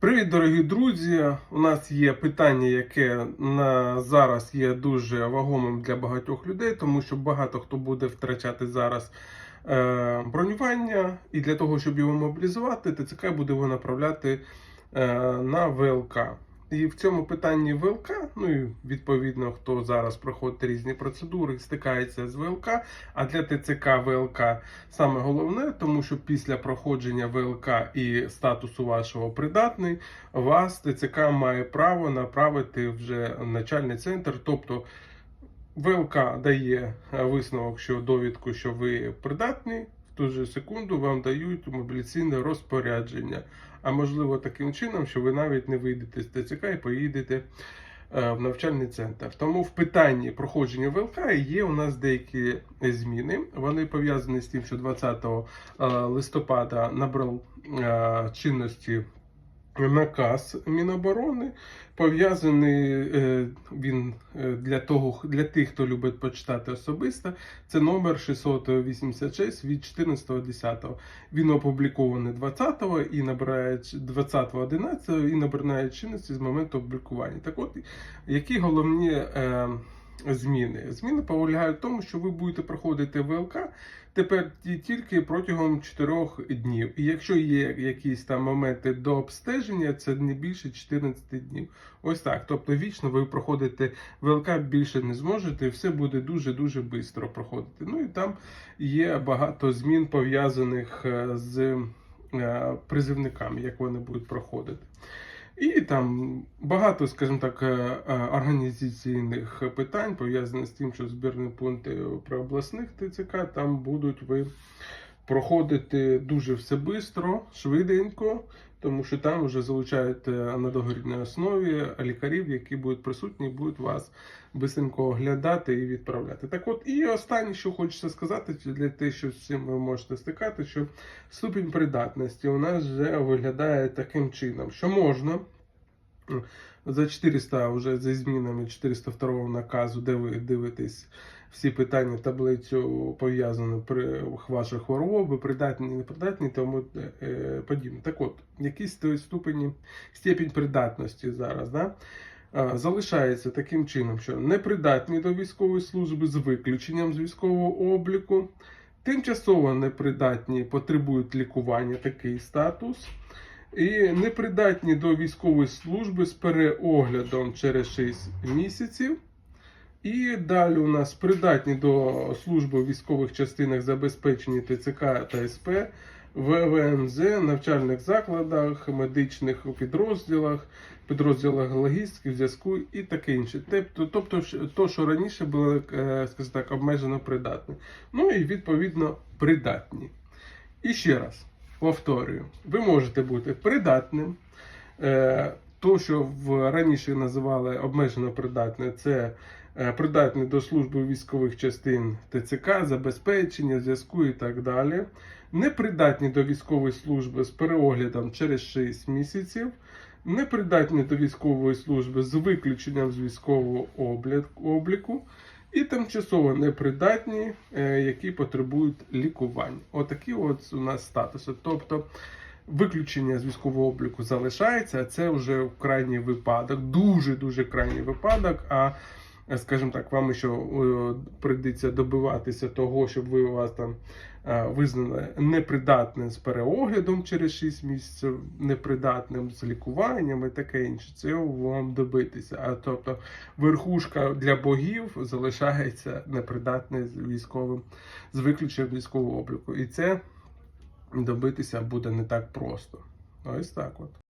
Привіт, дорогі друзі! У нас є питання, яке на зараз є дуже вагомим для багатьох людей, тому що багато хто буде втрачати зараз е, бронювання, і для того, щоб його мобілізувати, ТЦК буде його направляти е, на ВЛК. І в цьому питанні ВЛК, ну і відповідно, хто зараз проходить різні процедури, стикається з ВЛК. А для ТЦК ВЛК саме головне, тому що після проходження ВЛК і статусу вашого придатний, вас ТЦК має право направити вже начальний центр. Тобто ВЛК дає висновок, що довідку, що ви придатні. Ту же секунду вам дають мобіляційне розпорядження. А можливо, таким чином, що ви навіть не вийдете з ТЦК і поїдете е, в навчальний центр. Тому в питанні проходження ВЛК є у нас деякі зміни. Вони пов'язані з тим, що 20 е, листопада набрав е, чинності. Наказ Міноборони пов'язаний е, він е, для того, для тих, хто любить почитати особисто. Це номер 686 від 14.10. Він опублікований 20-го і набирає 20.11 і набирає чинності з моменту опублікування. Так от, які головні е, зміни? Зміни полягають в тому, що ви будете проходити ВЛК тепер тільки протягом 4 днів. І якщо є якісь там моменти до обстеження, це не більше 14 днів. Ось так. Тобто вічно ви проходите ВЛК більше не зможете, і все буде дуже-дуже швидко проходити. Ну і там є багато змін пов'язаних е, з е, призивниками, як вони будуть проходити. І там багато, скажімо так, е, е, організаційних питань пов'язаних з тим, що збірні пункти при обласних ТЦК там будуть ви проходити дуже все швидко, швиденько, тому що там вже залучають на договірній основі лікарів, які будуть присутні, будуть вас бисенько оглядати і відправляти. Так от, і останнє, що хочеться сказати, для те, що з цим ви можете стикати, що ступінь придатності у нас вже виглядає таким чином, що можна. За 400 вже за змінами 402 наказу, де ви дивитесь всі питання, таблицю пов'язану при вашої хвороби, придатні, непридатні, тому е, подібне. Так от, то ступені, степінь придатності зараз, да? залишається таким чином, що непридатні до військової служби з виключенням з військового обліку, тимчасово непридатні потребують лікування, такий статус. І непридатні до військової служби з переоглядом через 6 місяців. І далі у нас придатні до служби в військових частинах забезпечені ТЦК та СП, в ВНЗ, навчальних закладах, медичних підрозділах, підрозділах логістики, зв'язку і таке інше. Тобто, тобто то, що раніше було, е, скажімо так, обмежено придатне. Ну і відповідно придатні. І ще раз повторюю, ви можете бути придатним. Е, То, що в раніше називали обмежено придатне, це е, придатні до служби військових частин ТЦК, забезпечення, зв'язку і так далі. Непридатні до військової служби з переоглядом через 6 місяців. Непридатні до військової служби з виключенням з військового обліку. І тимчасово непридатні, е, які потребують лікування. Отакі от у нас статуси. Тобто виключення з військового обліку залишається, а це вже крайній випадок, дуже-дуже крайній випадок. А скажімо так, вам ще прийдеться добиватися того, щоб ви вас там е, визнали непридатним з переоглядом через 6 місяців, непридатним з лікуванням і таке інше. Це вам добитися. А тобто верхушка для богів залишається непридатним з військовим з виключенням військового обліку. І це добитися буде не так просто. Ось так от.